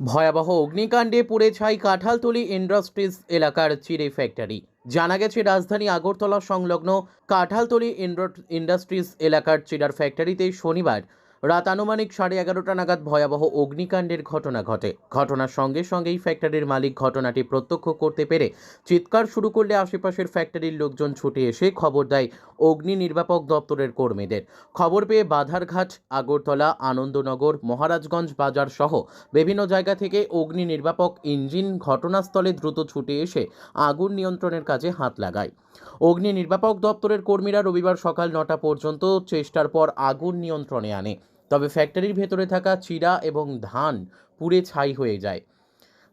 ভয়াবহ অগ্নিকাণ্ডে পুড়ে ছাই কাঁঠালতলি ইন্ডাস্ট্রিজ এলাকার চিড়ে ফ্যাক্টরি। জানা গেছে, রাজধানী আগরতলা সংলগ্ন কাঁঠালতলি ইন্ডাস্ট্রিজ এলাকার চিড়ার ফ্যাক্টরিতে শনিবার রাত আনুমানিক সাড়ে এগারোটা নাগাদ ভয়াবহ অগ্নিকাণ্ডের ঘটনা ঘটে। ঘটনার সঙ্গে সঙ্গেই ফ্যাক্টরির মালিক ঘটনাটি প্রত্যক্ষ করতে পেরে চিৎকার শুরু করলে আশেপাশের ফ্যাক্টরির লোকজন ছুটে এসে খবর দেয় অগ্নি নির্বাপক দপ্তরের কর্মীদের। খবর পেয়ে বাধারঘাট, আগরতলা, আনন্দনগর, মহারাজগঞ্জ বাজার সহ বিভিন্ন জায়গা থেকে অগ্নি নির্বাপক ইঞ্জিন ঘটনাস্থলে দ্রুত ছুটে এসে আগুন নিয়ন্ত্রণের কাজে হাত লাগায়। অগ্নি নির্বাপক দপ্তরের কর্মীরা রবিবার সকাল নটা পর্যন্ত চেষ্টার পর আগুন নিয়ন্ত্রণে আনে। তবে ফ্যাক্টরির ভেতরে থাকা চিরা এবং ধান পুড়ে ছাই হয়ে যায়।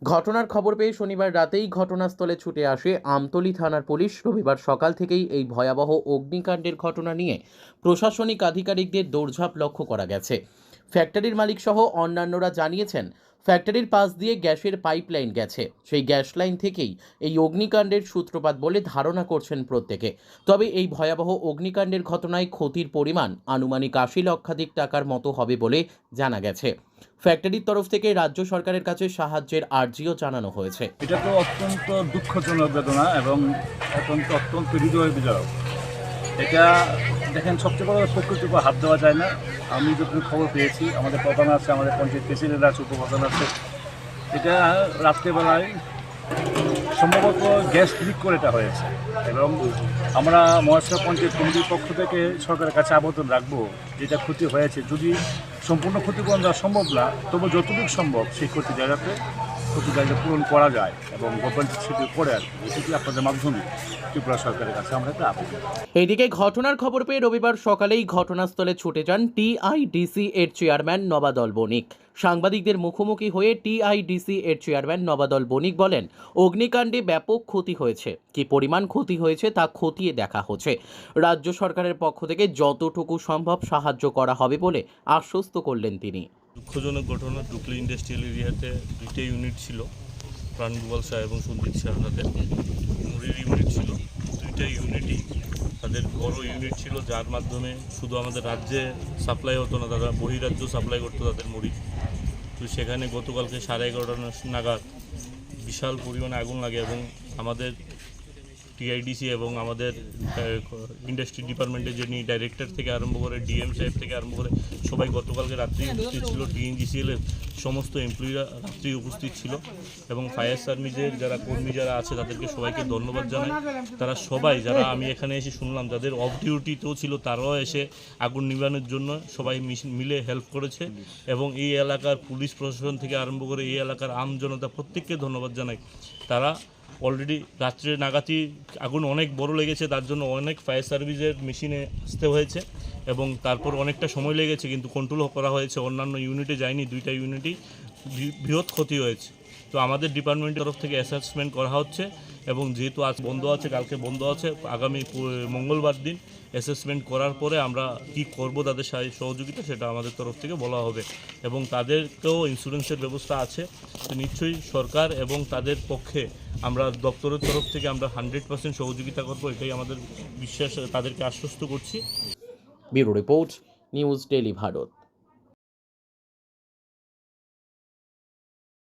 ঘটনার খবর পেয়ে শনিবার রাতেই ঘটনাস্থলে ছুটে আসে আমতলি থানার পুলিশ। রবিবার সকাল থেকেই এই ভয়াবহ অগ্নিকাণ্ডের ঘটনা নিয়ে প্রশাসনিক আধিকারিকদের দৌড়ঝাঁপ লক্ষ্য করা গেছে। ফ্যাক্টরির মালিক সহ অন্যান্যরা জানিয়েছেন, ফ্যাক্টরির পাশ দিয়ে গ্যাসের পাইপলাইন গেছে। সেই গ্যাস লাইন থেকেই এই অগ্নিকাণ্ডের সূত্রপাত বলে ধারণা করছেন প্রত্যেকে। তবে এই ভয়াবহ অগ্নিকাণ্ডের ঘটনায় ক্ষতির পরিমাণ আনুমানিক আশি লক্ষাধিক টাকার মতো হবে বলে জানা গেছে। ফ্যাক্টরির তরফ থেকে রাজ্য সরকারের কাছে সাহায্যের আর্জিও জানানো হয়েছে। এটা তো অত্যন্ত দুঃখজনক বেদনা এবং অত্যন্ত অত্যন্ত হৃদয় বিদারক এটা দেখেন, সবচেয়ে বড় প্রকৃতির উপর হাত দেওয়া যায় না। আমি যখন খবর পেয়েছি, আমাদের প্রধান আছে, আমাদের পঞ্চায়েত প্রেসিডেন্ট আছে, উপপ্রধান আছে। এটা রাত্রেবেলায় সম্ভবত গ্যাস লিক করে এটা হয়েছে। এবং আমরা মহেশ্বর পঞ্চায়েত কমিটির পক্ষ থেকে সরকারের কাছে আবেদন রাখব যেটা ক্ষতি হয়েছে। যদি সম্পূর্ণ ক্ষতিপূরণ দেওয়া সম্ভব না, তবু যতটুকু সম্ভব সেই ক্ষতি জায়গাতে ক্ষতি জায়গা পূরণ করা যায় এবং গভর্নমেন্ট সেটি করে আর। এটি আপনাদের মাধ্যমে ত্রিপুরা সরকারের কাছে আমরা একটা আবেদন এইদিকে ঘটনার খবর পেয়ে রবিবার সকালেই ঘটনাস্থলে ছুটে যান টিআইডিসি এর চেয়ারম্যান নবাদল বণিক। সাংবাদিকদের মুখোমুখি হয়ে টিআইডিসি এর চেয়ারম্যান নবাদল বণিক বলেন, অগ্নিকাণ্ডে ব্যাপক ক্ষতি হয়েছে। কি পরিমাণ ক্ষতি হয়েছে তা খতিয়ে দেখা হচ্ছে। রাজ্য সরকারের পক্ষ থেকে যতটুকু সম্ভব সাহায্য করা হবে বলে আশ্বস্ত করলেন তিনি। দুঃখজনক ঘটনা টুকলি ইন্ডাস্ট্রিয়াল এরিয়াতে দুইটা ইউনিট ছিল প্রাণগোপাল শাহ এবং সন্দীপ শাহ তাদের মুড়ির ইউনিট ছিল, দুইটা ইউনিটই তাদের বড় ইউনিট ছিল, যার মাধ্যমে শুধু আমাদের রাজ্যে সাপ্লাই হতো না, তারা বহিরাজ্য সাপ্লাই করতো তাদের মুড়ি। তো সেখানে গতকালকে সাড়ে এগারোটা নাগাদ বিশাল পরিমাণে আগুন লাগে এবং আমাদের টিআইডিসি এবং আমাদের ইন্ডাস্ট্রি ডিপার্টমেন্টের যিনি ডাইরেক্টর থেকে আরম্ভ করে ডিএম সাহেব থেকে আরম্ভ করে, সবাই গতকালকে রাত্রি উপস্থিত ছিল। ডিএনজিসিএল এর সমস্ত এমপ্লয়িরা রাত্রি উপস্থিত ছিল এবং ফায়ার সার্ভিসের যারা কর্মী যারা আছে, তাদেরকে সবাইকে ধন্যবাদ জানাই। তারা সবাই, যারা আমি এখানে এসে শুনলাম, যাদের অফ ডিউটিতেও ছিল, তারাও এসে আগুন নিবানোর জন্য সবাই মিলে হেল্প করেছে এবং এই এলাকার পুলিশ প্রশাসন থেকে আরম্ভ করে এই এলাকার আম জনতা প্রত্যেককে ধন্যবাদ জানাই। তারা অলরেডি রাত্রে নাগাতি আগুন অনেক বড় লেগেছে, তার জন্য অনেক ফায়ার সার্ভিসের মেশিনে আসতে হয়েছে এবং তারপর অনেকটা সময় লেগেছে, কিন্তু কন্ট্রোল করা হয়েছে। অন্যান্য ইউনিটে যায়নি, দুইটা ইউনিটই বৃহৎ ক্ষতি হয়েছে। তো আমাদের ডিপার্টমেন্টের তরফ থেকে অ্যাসেসমেন্ট করা হচ্ছে এবং যেহেতু আজ বন্ধ আছে, কালকে বন্ধ আছে, আগামী মঙ্গলবার দিন অ্যাসেসমেন্ট করার পরে আমরা কি করব তাদের সহযোগিতা সেটা আমাদের তরফ থেকে বলা হবে এবং তাদেরকেও ইন্স্যুরেন্সের ব্যবস্থা আছে। তো নিশ্চয়ই সরকার এবং তাদের পক্ষে আমরা দপ্তরের তরফ থেকে আমরা হান্ড্রেড পার্সেন্ট সহযোগিতা করব, এটাই আমাদের বিশ্বাস, তাদেরকে আশ্বস্ত করছি। Bureau report, news daily Bharat.